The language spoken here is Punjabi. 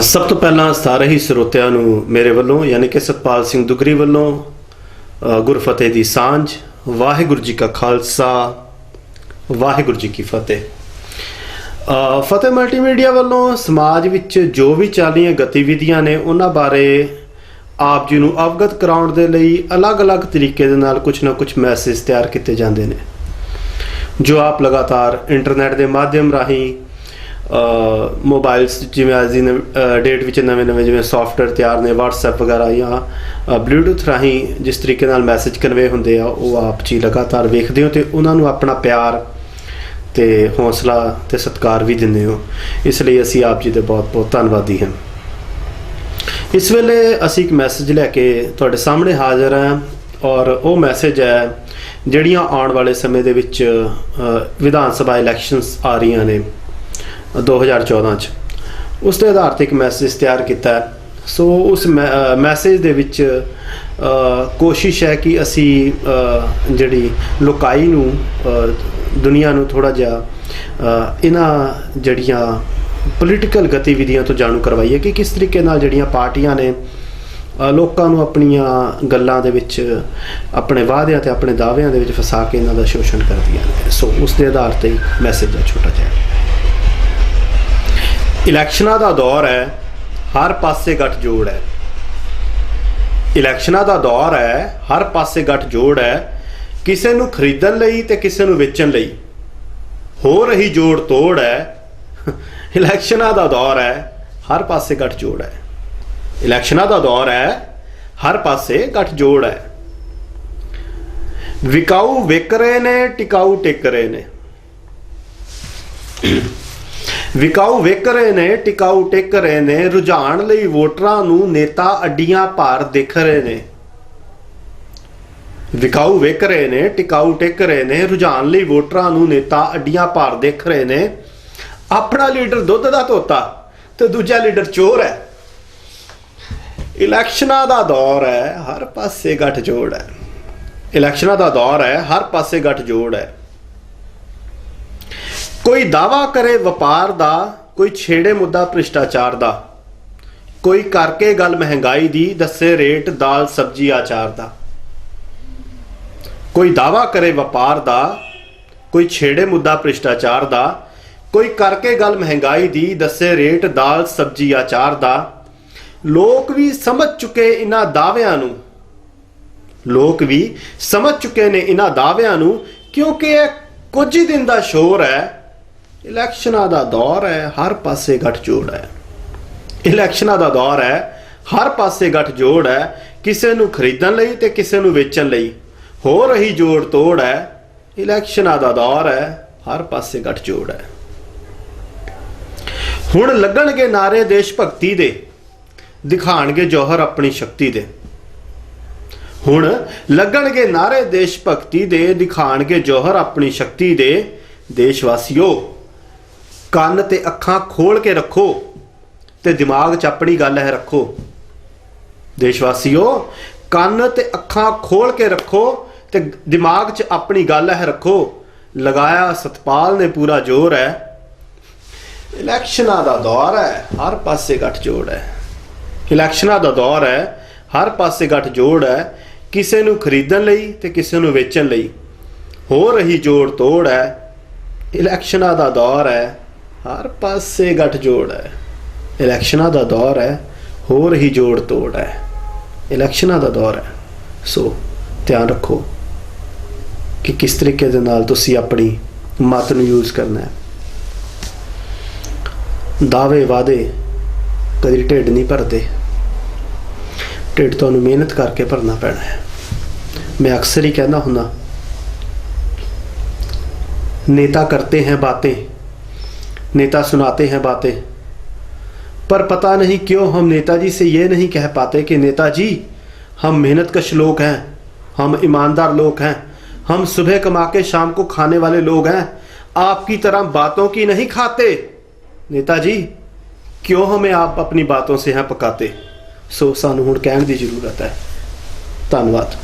ਸਭ ਤੋਂ ਪਹਿਲਾਂ ਸਾਰੇ ਹੀ ਸਰੋਤਿਆਂ ਨੂੰ ਮੇਰੇ ਵੱਲੋਂ ਯਾਨੀ ਕਿ ਸਤਪਾਲ ਸਿੰਘ ਦੁਗਰੀ ਵੱਲੋਂ ਅ, ਗੁਰਫਤਿਹ ਦੀ ਸਾਂਝ ਵਾਹਿਗੁਰੂ ਜੀ ਕਾ ਖਾਲਸਾ ਵਾਹਿਗੁਰੂ ਜੀ ਕੀ ਫਤਿਹ। ਫਤਿਹ ਮਲਟੀਮੀਡੀਆ ਵੱਲੋਂ ਸਮਾਜ ਵਿੱਚ ਜੋ ਵੀ ਚੱਲ ਰਹੀਆਂ ਗਤੀਵਿਧੀਆਂ ਨੇ ਉਹਨਾਂ ਬਾਰੇ ਆਪ ਜੀ ਨੂੰ ਅਵਗਤ ਕਰਾਉਣ ਦੇ ਲਈ ਅਲੱਗ-ਅਲੱਗ ਤਰੀਕੇ ਦੇ ਨਾਲ ਕੁਝ ਨਾ ਕੁਝ ਮੈਸੇਜ ਤਿਆਰ ਕੀਤੇ ਜਾਂਦੇ ਨੇ ਜੋ ਆਪ ਲਗਾਤਾਰ ਇੰਟਰਨੈਟ ਦੇ ਮਾਧਿਅਮ ਰਾਹੀਂ ਮੋਬਾਈਲਸ ਜਿਵੇਂ ਅੱਜ ਦੀ ਡੇਟ ਵਿੱਚ ਨਵੇਂ-ਨਵੇਂ ਜਿਵੇਂ ਸੌਫਟਵੇਅਰ ਤਿਆਰ ਨੇ, WhatsApp ਵਗੈਰਾ ਜਾਂ ਬਲੂਟੁੱਥ ਰਾਹੀਂ ਜਿਸ ਤਰੀਕੇ ਨਾਲ ਮੈਸੇਜ ਕਨਵੇ ਹੁੰਦੇ ਆ, ਉਹ ਆਪ ਜੀ ਲਗਾਤਾਰ ਵੇਖਦੇ ਹੋ ਤੇ ਉਹਨਾਂ ਨੂੰ ਆਪਣਾ ਪਿਆਰ ਤੇ ਹੌਸਲਾ ਤੇ ਸਤਿਕਾਰ ਵੀ ਦਿੰਦੇ ਹੋ। ਇਸ ਲਈ ਅਸੀਂ ਆਪ ਜੀ ਦੇ ਬਹੁਤ-ਬਹੁਤ ਧੰਨਵਾਦੀ ਹਾਂ। ਇਸ ਵੇਲੇ ਅਸੀਂ ਇੱਕ ਮੈਸੇਜ ਲੈ ਕੇ ਤੁਹਾਡੇ ਸਾਹਮਣੇ ਹਾਜ਼ਰ ਹਾਂ ਔਰ ਉਹ ਮੈਸੇਜ ਹੈ, ਜਿਹੜੀਆਂ ਆਉਣ ਵਾਲੇ ਸਮੇਂ ਦੇ ਵਿੱਚ ਵਿਧਾਨ ਸਭਾ ਇਲੈਕਸ਼ਨਸ ਆ ਰਹੀਆਂ ਨੇ। 2014 ਚ। ਉਸ ਦੇ ਆਧਾਰ ਤੇ ਇੱਕ ਮੈਸੇਜ ਤਿਆਰ ਕੀਤਾ ਸੋ ਉਸ ਮੈਸੇਜ ਦੇ ਵਿੱਚ ਕੋਸ਼ਿਸ਼ ਹੈ ਕਿ ਅਸੀਂ ਜਿਹੜੀ ਲੋਕਾਈ ਨੂੰ ਦੁਨੀਆ ਨੂੰ ਥੋੜਾ ਜਿਹਾ ਇਹਨਾਂ ਜਿਹੜੀਆਂ ਪੋਲੀਟੀਕਲ ਗਤੀਵਿਧੀਆਂ ਤੋਂ ਜਾਣੂ ਕਰਵਾਈਏ ਕਿ ਕਿਸ ਤਰੀਕੇ ਨਾਲ ਜਿਹੜੀਆਂ ਪਾਰਟੀਆਂ ਨੇ ਲੋਕਾਂ ਨੂੰ ਆਪਣੀਆਂ ਗੱਲਾਂ ਦੇ ਵਿੱਚ, ਆਪਣੇ ਵਾਅਦਿਆਂ ਤੇ ਆਪਣੇ ਦਾਅਵਿਆਂ ਦੇ ਵਿੱਚ ਫਸਾ ਕੇ ਇਹਨਾਂ ਦਾ ਸ਼ੋਸ਼ਣ ਕਰਦੀਆਂ ਨੇ। ਸੋ ਉਸ ਦੇ ਆਧਾਰ ਤੇ ਮੈਸੇਜ ਹੈ ਛੋਟਾ ਜਿਹਾ। ਇਲੈਕਸ਼ਨਾਂ ਦਾ ਦੌਰ ਹੈ, ਹਰ ਪਾਸੇ ਗੱਠ ਜੋੜ ਹੈ। ਇਲੈਕਸ਼ਨਾਂ ਦਾ ਦੌਰ ਹੈ, ਹਰ ਪਾਸੇ ਗੱਠ ਜੋੜ ਹੈ, ਕਿਸੇ ਨੂੰ ਖਰੀਦਣ ਲਈ ਤੇ ਕਿਸੇ ਨੂੰ ਵੇਚਣ ਲਈ। ਹੋ ਰਹੀ ਜੋੜ ਤੋੜ ਹੈ, ਇਲੈਕਸ਼ਨਾਂ ਦਾ ਦੌਰ ਹੈ, ਹਰ ਪਾਸੇ ਗੱਠ ਜੋੜ ਹੈ। ਇਲੈਕਸ਼ਨਾਂ ਦਾ ਦੌਰ ਹੈ, ਹਰ ਪਾਸੇ ਗੱਠ ਜੋੜ ਹੈ। ਵਿਕਾਊ ਵਿਕ ਰਹੇ ਨੇ, ਟਿਕਾਊ ਟਿਕ ਰਹੇ ਨੇ। ਵਿਕਾਊ ਵਿਕ ਰਹੇ ਨੇ, ਟਿਕਾਊ ਟਿਕ ਰਹੇ ਨੇ ਰੁਝਾਨ ਲਈ ਵੋਟਰਾਂ ਨੂੰ ਨੇਤਾ ਅੱਡੀਆਂ ਭਾਰ ਦੇਖ ਰਹੇ ਨੇ। ਵਿਕਾਊ ਵੇਖ ਰਹੇ ਨੇ, ਟਿਕਾਊ ਟਿਕ ਰਹੇ ਨੇ ਰੁਝਾਨ ਲਈ ਵੋਟਰਾਂ ਨੂੰ ਨੇਤਾ ਅੱਡੀਆਂ ਭਾਰ ਦੇਖ ਰਹੇ ਨੇ। ਆਪਣਾ ਲੀਡਰ ਦੁੱਧ ਦਾ ਧੋਤਾ ਤੇ ਦੂਜਾ ਲੀਡਰ ਚੋਰ ਹੈ। ਇਲੈਕਸ਼ਨਾਂ ਦਾ ਦੌਰ ਹੈ, ਹਰ ਪਾਸੇ ਗੱਠਜੋੜ ਹੈ। ਇਲੈਕਸ਼ਨਾਂ ਦਾ ਦੌਰ ਹੈ, ਹਰ ਪਾਸੇ ਗੱਠਜੋੜ ਹੈ। ਕੋਈ ਦਾਵਾ ਕਰੇ ਵਪਾਰ ਦਾ, ਕੋਈ ਛੇੜੇ ਮੁੱਦਾ ਭ੍ਰਿਸ਼ਟਾਚਾਰ ਦਾ। ਕੋਈ ਕਰਕੇ ਗੱਲ ਮਹਿੰਗਾਈ ਦੀ, ਦੱਸੇ ਰੇਟ ਦਾਲ ਸਬਜ਼ੀ ਆਚਾਰ ਦਾ। ਕੋਈ ਦਾਵਾ ਕਰੇ ਵਪਾਰ ਦਾ, ਕੋਈ ਛੇੜੇ ਮੁੱਦਾ ਭ੍ਰਿਸ਼ਟਾਚਾਰ ਦਾ। ਕੋਈ ਕਰਕੇ ਗੱਲ ਮਹਿੰਗਾਈ ਦੀ, ਦੱਸੇ ਰੇਟ ਦਾਲ ਸਬਜ਼ੀ ਆਚਾਰ ਦਾ। ਲੋਕ ਵੀ ਸਮਝ ਚੁੱਕੇ ਇਹਨਾਂ ਦਾਅਵਿਆਂ ਨੂੰ। ਲੋਕ ਵੀ ਸਮਝ ਚੁੱਕੇ ਨੇ ਇਹਨਾਂ ਦਾਅਵਿਆਂ ਨੂੰ, ਕਿਉਂਕਿ ਇਹ ਕੁਝ ਹੀ ਦਿਨ ਦਾ ਸ਼ੋਰ ਹੈ। ਇਲੈਕਸ਼ਨਾਂ ਦਾ ਦੌਰ ਹੈ, ਹਰ ਪਾਸੇ ਗੱਠਜੋੜ ਹੈ। ਇਲੈਕਸ਼ਨਾਂ ਦਾ ਦੌਰ ਹੈ, ਹਰ ਪਾਸੇ ਗੱਠਜੋੜ ਹੈ, ਕਿਸੇ ਨੂੰ ਖਰੀਦਣ ਲਈ ਤੇ ਕਿਸੇ ਨੂੰ ਵੇਚਣ ਲਈ। ਹੋ ਰਹੀ ਜੋੜ ਤੋੜ ਹੈ ਇਲੈਕਸ਼ਨਾਂ ਦਾ ਦੌਰ ਹੈ, ਹਰ ਪਾਸੇ ਗੱਠਜੋੜ ਹੈ। ਹੁਣ ਲੱਗਣਗੇ ਨਾਰੇ ਦੇਸ਼ ਭਗਤੀ ਦੇ, ਦਿਖਾਣਗੇ ਜੋਹਰ ਆਪਣੀ ਸ਼ਕਤੀ ਦੇ। ਹੁਣ ਲੱਗਣਗੇ ਨਾਰੇ ਦੇਸ਼ ਭਗਤੀ ਦੇ, ਦਿਖਾਣਗੇ ਜੋਹਰ ਆਪਣੀ ਸ਼ਕਤੀ ਦੇ ਦੇਸ਼ ਵਾਸੀਓ ਕੰਨ ਤੇ ਅੱਖਾਂ ਖੋਲ ਕੇ ਰੱਖੋ ਤੇ ਦਿਮਾਗ 'ਚ ਆਪਣੀ ਗੱਲ ਹੈ ਰੱਖੋ। ਦੇਸ਼ ਵਾਸੀਓ ਕੰਨ ਤੇ ਅੱਖਾਂ ਖੋਲ ਕੇ ਰੱਖੋ ਤੇ ਦਿਮਾਗ 'ਚ ਆਪਣੀ ਗੱਲ ਹੈ ਰੱਖੋ। ਲਗਾਇਆ ਸਤਪਾਲ ਨੇ ਪੂਰਾ ਜ਼ੋਰ ਹੈ। ਇਲੈਕਸ਼ਨਾਂ ਦਾ ਦੌਰ ਹੈ, ਹਰ ਪਾਸੇ ਗੱਠ ਜੋੜ ਹੈ। ਇਲੈਕਸ਼ਨਾਂ ਦਾ ਦੌਰ ਹੈ, ਹਰ ਪਾਸੇ ਗੱਠ ਜੋੜ ਹੈ, ਕਿਸੇ ਨੂੰ ਖਰੀਦਣ ਲਈ ਤੇ ਕਿਸੇ ਨੂੰ ਵੇਚਣ ਲਈ। ਹੋ ਰਹੀ ਜੋੜ ਤੋੜ ਹੈ। ਇਲੈਕਸ਼ਨਾਂ ਦਾ ਦੌਰ ਹੈ ਹਰ ਪਾਸੇ ਗੱਠ ਜੋੜ ਹੈ ਇਲੈਕਸ਼ਨਾਂ ਦਾ ਦੌਰ ਹੈ ਹੋ ਰਹੀ ਜੋੜ ਤੋੜ ਹੈ ਇਲੈਕਸ਼ਨਾਂ ਦਾ ਦੌਰ ਹੈ ਸੋ ਧਿਆਨ ਰੱਖੋ ਕਿ ਕਿਸ ਤਰੀਕੇ ਦੇ ਨਾਲ ਤੁਸੀਂ ਆਪਣੀ ਮਤ ਨੂੰ ਯੂਜ਼ ਕਰਨਾ ਹੈ ਦਾਅਵੇ ਵਾਦੇ ਕਦੀ ਢਿੱਡ ਨਹੀਂ ਭਰਦੇ ਢਿੱਡ ਤੁਹਾਨੂੰ ਮਿਹਨਤ ਕਰਕੇ ਭਰਨਾ ਪੈਣਾ ਹੈ ਮੈਂ ਅਕਸਰ ਹੀ ਕਹਿੰਦਾ ਹੁੰਦਾ नेता करते हैं बातें नेता सुनाते हैं बातें। पर पता नहीं क्यों हम नेताजी से ये नहीं कह पाते कि नेताजी, हम मेहनत कश लोग हैं, हम ईमानदार लोग हैं, हम सुबह कमा के शाम को खाने वाले लोग हैं, आपकी तरह बातों की नहीं खाते। नेताजी, क्यों हमें आप अपनी बातों से हैं पकाते? सो सानू हुण कहण दी ज़रूरत है। धन्यवाद।